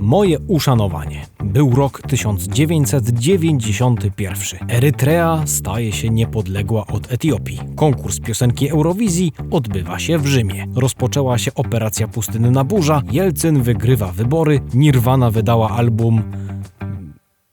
Moje uszanowanie. Był rok 1991. Erytrea staje się niepodległa od Etiopii. Konkurs piosenki Eurowizji odbywa się w Rzymie. Rozpoczęła się operacja Pustynna Burza, Jelcyn wygrywa wybory, Nirvana wydała album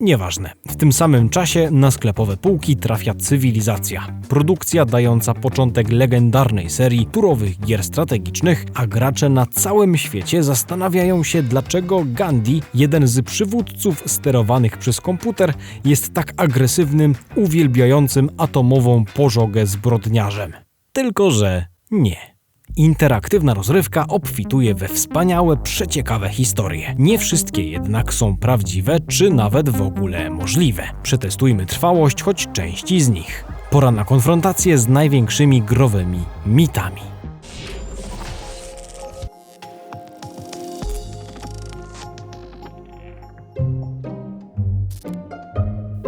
Nieważne. W tym samym czasie na sklepowe półki trafia Cywilizacja. Produkcja dająca początek legendarnej serii turowych gier strategicznych, a gracze na całym świecie zastanawiają się, dlaczego Gandhi, jeden z przywódców sterowanych przez komputer, jest tak agresywnym, uwielbiającym atomową pożogę zbrodniarzem. Tylko, że nie. Interaktywna rozrywka obfituje we wspaniałe, przeciekawe historie. Nie wszystkie jednak są prawdziwe, czy nawet w ogóle możliwe. Przetestujmy trwałość choć części z nich. Pora na konfrontację z największymi growymi mitami.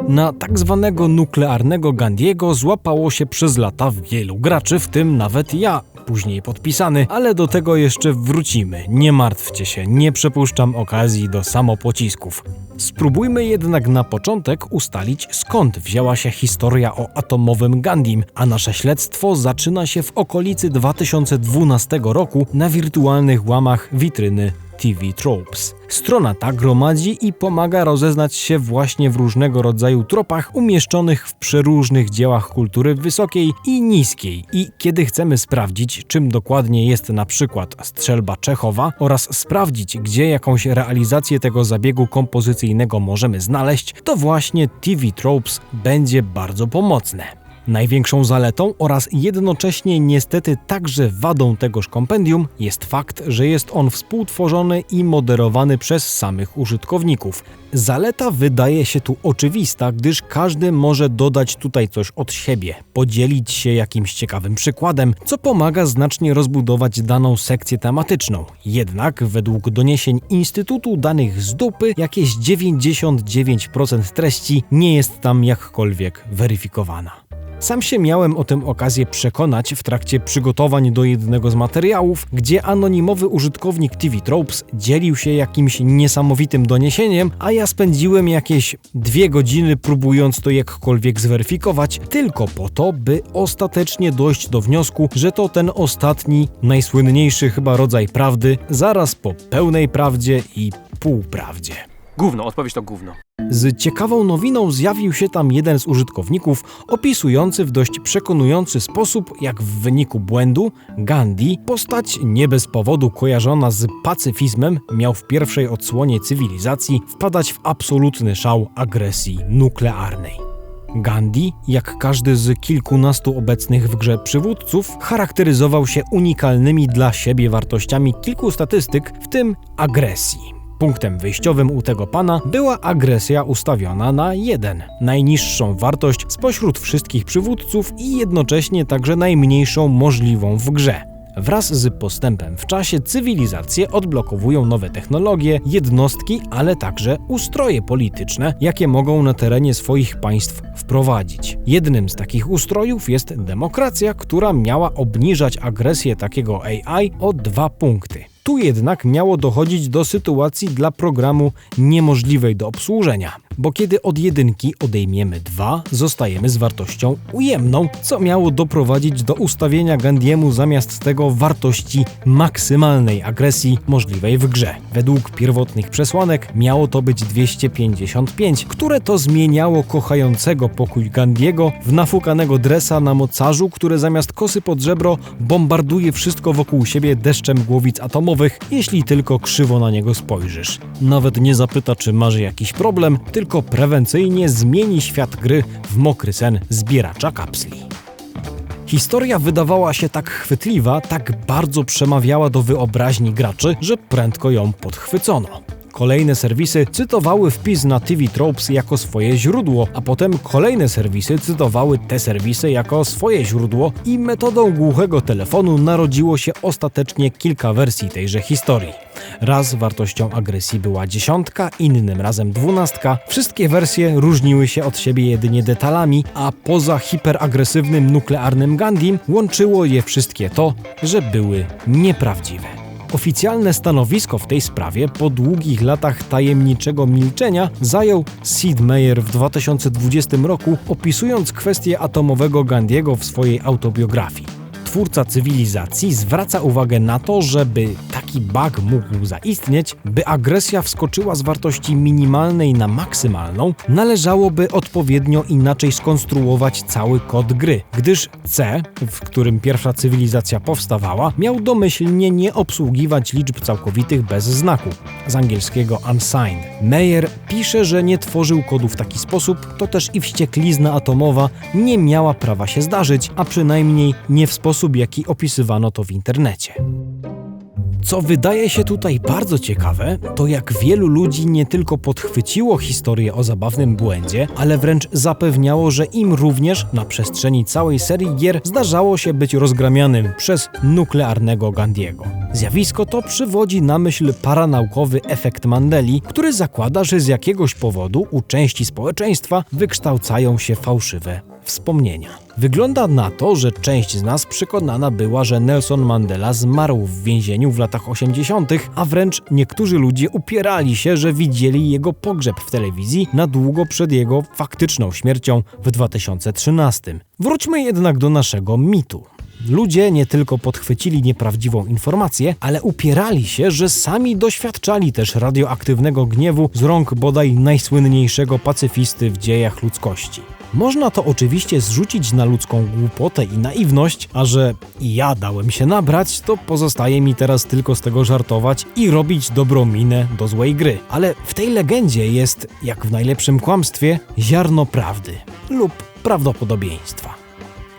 Na tak zwanego nuklearnego Gandiego złapało się przez lata wielu graczy, w tym nawet ja, później podpisany, ale do tego jeszcze wrócimy. Nie martwcie się, nie przepuszczam okazji do samopocisków. Spróbujmy jednak na początek ustalić skąd wzięła się historia o atomowym Gandim, a nasze śledztwo zaczyna się w okolicy 2012 roku na wirtualnych łamach witryny TV Tropes. Strona ta gromadzi i pomaga rozeznać się właśnie w różnego rodzaju tropach umieszczonych w przeróżnych dziełach kultury wysokiej i niskiej. I kiedy chcemy sprawdzić, czym dokładnie jest na przykład strzelba Czechowa oraz sprawdzić, gdzie jakąś realizację tego zabiegu kompozycyjnego możemy znaleźć, to właśnie TV Tropes będzie bardzo pomocne. Największą zaletą oraz jednocześnie niestety także wadą tegoż kompendium jest fakt, że jest on współtworzony i moderowany przez samych użytkowników. Zaleta wydaje się tu oczywista, gdyż każdy może dodać tutaj coś od siebie, podzielić się jakimś ciekawym przykładem, co pomaga znacznie rozbudować daną sekcję tematyczną. Jednak według doniesień Instytutu Danych z Dupy jakieś 99% treści nie jest tam jakkolwiek weryfikowana. Sam się miałem o tym okazję przekonać w trakcie przygotowań do jednego z materiałów, gdzie anonimowy użytkownik TV Tropes dzielił się jakimś niesamowitym doniesieniem, a ja spędziłem jakieś dwie godziny próbując to jakkolwiek zweryfikować, tylko po to, by ostatecznie dojść do wniosku, że to ten ostatni, najsłynniejszy chyba rodzaj prawdy, zaraz po pełnej prawdzie i półprawdzie. Gówno, odpowiedź to gówno. Z ciekawą nowiną zjawił się tam jeden z użytkowników opisujący w dość przekonujący sposób, jak w wyniku błędu Gandhi, postać nie bez powodu kojarzona z pacyfizmem, miał w pierwszej odsłonie cywilizacji wpadać w absolutny szał agresji nuklearnej. Gandhi, jak każdy z kilkunastu obecnych w grze przywódców, charakteryzował się unikalnymi dla siebie wartościami kilku statystyk, w tym agresji. Punktem wyjściowym u tego pana była agresja ustawiona na 1, najniższą wartość spośród wszystkich przywódców i jednocześnie także najmniejszą możliwą w grze. Wraz z postępem w czasie cywilizacje odblokowują nowe technologie, jednostki, ale także ustroje polityczne, jakie mogą na terenie swoich państw wprowadzić. Jednym z takich ustrojów jest demokracja, która miała obniżać agresję takiego AI o dwa punkty. Tu jednak miało dochodzić do sytuacji dla programu niemożliwej do obsłużenia, bo kiedy od jedynki odejmiemy dwa, zostajemy z wartością ujemną, co miało doprowadzić do ustawienia Gandiemu zamiast tego wartości maksymalnej agresji możliwej w grze. Według pierwotnych przesłanek miało to być 255, które to zmieniało kochającego pokój Gandiego w nafukanego dresa na mocarzu, który zamiast kosy pod żebro bombarduje wszystko wokół siebie deszczem głowic atomowych, jeśli tylko krzywo na niego spojrzysz. Nawet nie zapyta, czy masz jakiś problem, tylko prewencyjnie zmieni świat gry w mokry sen zbieracza kapsli. Historia wydawała się tak chwytliwa, tak bardzo przemawiała do wyobraźni graczy, że prędko ją podchwycono. Kolejne serwisy cytowały wpis na TV Tropes jako swoje źródło, a potem kolejne serwisy cytowały te serwisy jako swoje źródło i metodą głuchego telefonu narodziło się ostatecznie kilka wersji tejże historii. Raz wartością agresji była dziesiątka, innym razem dwunastka. Wszystkie wersje różniły się od siebie jedynie detalami, a poza hiperagresywnym nuklearnym Gandim łączyło je wszystkie to, że były nieprawdziwe. Oficjalne stanowisko w tej sprawie po długich latach tajemniczego milczenia zajął Sid Meier w 2020 roku, opisując kwestię atomowego Gandiego w swojej autobiografii twórca cywilizacji zwraca uwagę na to, żeby taki bug mógł zaistnieć, by agresja wskoczyła z wartości minimalnej na maksymalną, należałoby odpowiednio inaczej skonstruować cały kod gry, gdyż C, w którym pierwsza cywilizacja powstawała, miał domyślnie nie obsługiwać liczb całkowitych bez znaku, z angielskiego unsigned. Meyer pisze, że nie tworzył kodu w taki sposób, to też i wścieklizna atomowa nie miała prawa się zdarzyć, a przynajmniej nie w sposób sposób, jaki opisywano to w internecie. Co wydaje się tutaj bardzo ciekawe, to jak wielu ludzi nie tylko podchwyciło historię o zabawnym błędzie, ale wręcz zapewniało, że im również na przestrzeni całej serii gier zdarzało się być rozgramianym przez nuklearnego Gandiego. Zjawisko to przywodzi na myśl paranaukowy efekt Mandeli, który zakłada, że z jakiegoś powodu u części społeczeństwa wykształcają się fałszywe wspomnienia. Wygląda na to, że część z nas przekonana była, że Nelson Mandela zmarł w więzieniu w latach 80., a wręcz niektórzy ludzie upierali się, że widzieli jego pogrzeb w telewizji na długo przed jego faktyczną śmiercią w 2013. Wróćmy jednak do naszego mitu. Ludzie nie tylko podchwycili nieprawdziwą informację, ale upierali się, że sami doświadczali też radioaktywnego gniewu z rąk bodaj najsłynniejszego pacyfisty w dziejach ludzkości. Można to oczywiście zrzucić na ludzką głupotę i naiwność, a że ja dałem się nabrać, to pozostaje mi teraz tylko z tego żartować i robić dobrą minę do złej gry. Ale w tej legendzie jest, jak w najlepszym kłamstwie, ziarno prawdy lub prawdopodobieństwa.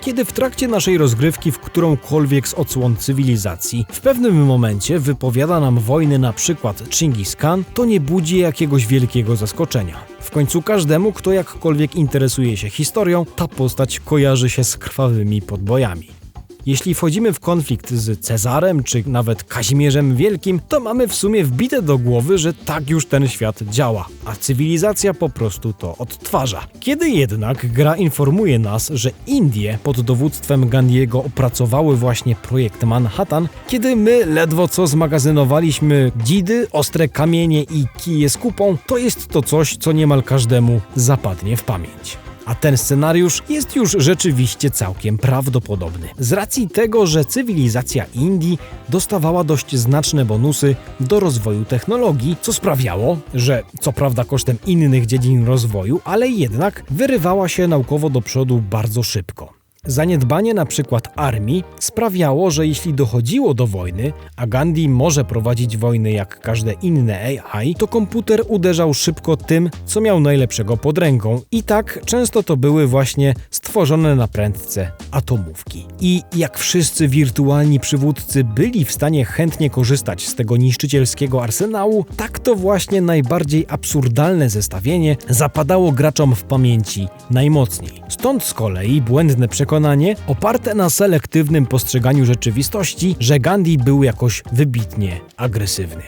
Kiedy w trakcie naszej rozgrywki w którąkolwiek z odsłon cywilizacji w pewnym momencie wypowiada nam wojny na przykład Chingis Khan, to nie budzi jakiegoś wielkiego zaskoczenia. W końcu każdemu, kto jakkolwiek interesuje się historią, ta postać kojarzy się z krwawymi podbojami. Jeśli wchodzimy w konflikt z Cezarem czy nawet Kazimierzem Wielkim, to mamy w sumie wbite do głowy, że tak już ten świat działa, a cywilizacja po prostu to odtwarza. Kiedy jednak gra informuje nas, że Indie pod dowództwem Gandiego opracowały właśnie projekt Manhattan, kiedy my ledwo co zmagazynowaliśmy dzidy, ostre kamienie i kije z kupą, to jest to coś, co niemal każdemu zapadnie w pamięć. A ten scenariusz jest już rzeczywiście całkiem prawdopodobny. Z racji tego, że cywilizacja Indii dostawała dość znaczne bonusy do rozwoju technologii, co sprawiało, że co prawda kosztem innych dziedzin rozwoju, ale jednak wyrywała się naukowo do przodu bardzo szybko. Zaniedbanie na przykład armii sprawiało, że jeśli dochodziło do wojny, a Gandhi może prowadzić wojny jak każde inne AI, to komputer uderzał szybko tym, co miał najlepszego pod ręką. I tak często to były właśnie stworzone na prędce atomówki. I jak wszyscy wirtualni przywódcy byli w stanie chętnie korzystać z tego niszczycielskiego arsenału, tak to właśnie najbardziej absurdalne zestawienie zapadało graczom w pamięci najmocniej. Stąd z kolei błędne przekonanie przekonanie oparte na selektywnym postrzeganiu rzeczywistości, że Gandhi był jakoś wybitnie agresywny.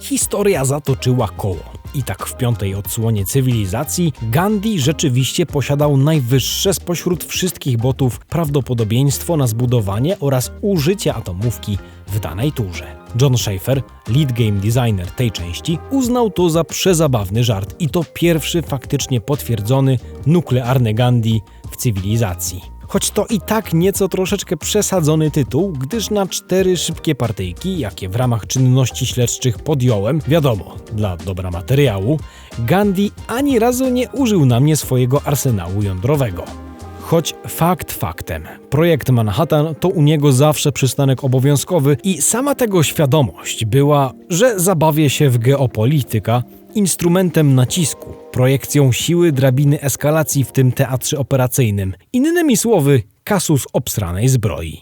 Historia zatoczyła koło. I tak w piątej odsłonie cywilizacji Gandhi rzeczywiście posiadał najwyższe spośród wszystkich botów prawdopodobieństwo na zbudowanie oraz użycie atomówki w danej turze. John Schaefer, lead game designer tej części, uznał to za przezabawny żart i to pierwszy faktycznie potwierdzony nuklearny Gandhi w cywilizacji choć to i tak nieco troszeczkę przesadzony tytuł, gdyż na cztery szybkie partyjki, jakie w ramach czynności śledczych podjąłem, wiadomo, dla dobra materiału, Gandhi ani razu nie użył na mnie swojego arsenału jądrowego. Choć fakt faktem, projekt Manhattan to u niego zawsze przystanek obowiązkowy i sama tego świadomość była, że zabawię się w geopolityka instrumentem nacisku, projekcją siły drabiny eskalacji w tym teatrze operacyjnym. Innymi słowy, kasus obsranej zbroi.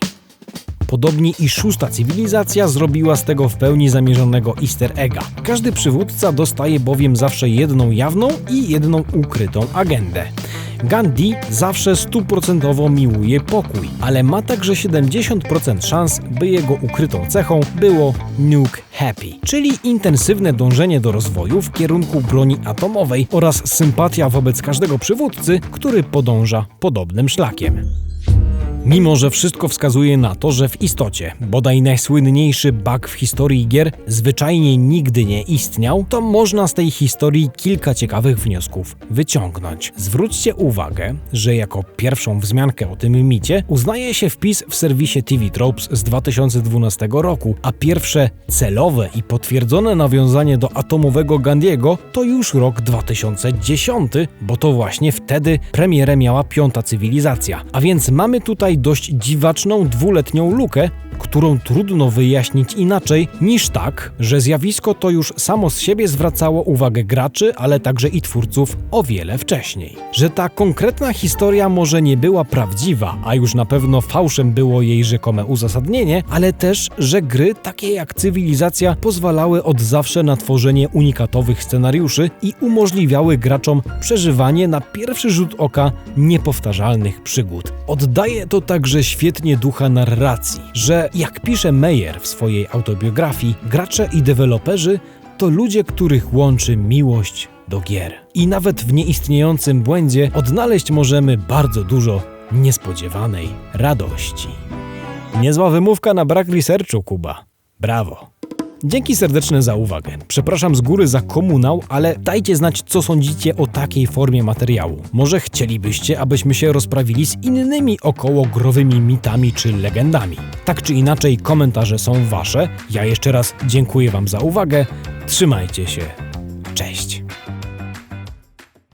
Podobnie i szósta cywilizacja zrobiła z tego w pełni zamierzonego easter egga. Każdy przywódca dostaje bowiem zawsze jedną jawną i jedną ukrytą agendę. Gandhi zawsze stuprocentowo miłuje pokój, ale ma także 70% szans, by jego ukrytą cechą było nuke happy, czyli intensywne dążenie do rozwoju w kierunku broni atomowej oraz sympatia wobec każdego przywódcy, który podąża podobnym szlakiem. Mimo, że wszystko wskazuje na to, że w istocie bodaj najsłynniejszy bug w historii gier zwyczajnie nigdy nie istniał, to można z tej historii kilka ciekawych wniosków wyciągnąć. Zwróćcie uwagę, że jako pierwszą wzmiankę o tym micie uznaje się wpis w serwisie TV Tropes z 2012 roku, a pierwsze celowe i potwierdzone nawiązanie do atomowego Gandiego to już rok 2010, bo to właśnie wtedy premierę miała piąta cywilizacja. A więc mamy tutaj dość dziwaczną dwuletnią lukę, którą trudno wyjaśnić inaczej niż tak, że zjawisko to już samo z siebie zwracało uwagę graczy, ale także i twórców o wiele wcześniej. Że ta konkretna historia może nie była prawdziwa, a już na pewno fałszem było jej rzekome uzasadnienie, ale też, że gry takie jak Cywilizacja pozwalały od zawsze na tworzenie unikatowych scenariuszy i umożliwiały graczom przeżywanie na pierwszy rzut oka niepowtarzalnych przygód. Oddaje to także świetnie ducha narracji, że jak pisze Meyer w swojej autobiografii, gracze i deweloperzy to ludzie, których łączy miłość do gier. I nawet w nieistniejącym błędzie odnaleźć możemy bardzo dużo niespodziewanej radości. Niezła wymówka na brak researchu, Kuba. Brawo. Dzięki serdeczne za uwagę. Przepraszam z góry za komunał, ale dajcie znać, co sądzicie o takiej formie materiału. Może chcielibyście, abyśmy się rozprawili z innymi okołogrowymi mitami czy legendami. Tak czy inaczej, komentarze są wasze. Ja jeszcze raz dziękuję wam za uwagę. Trzymajcie się. Cześć.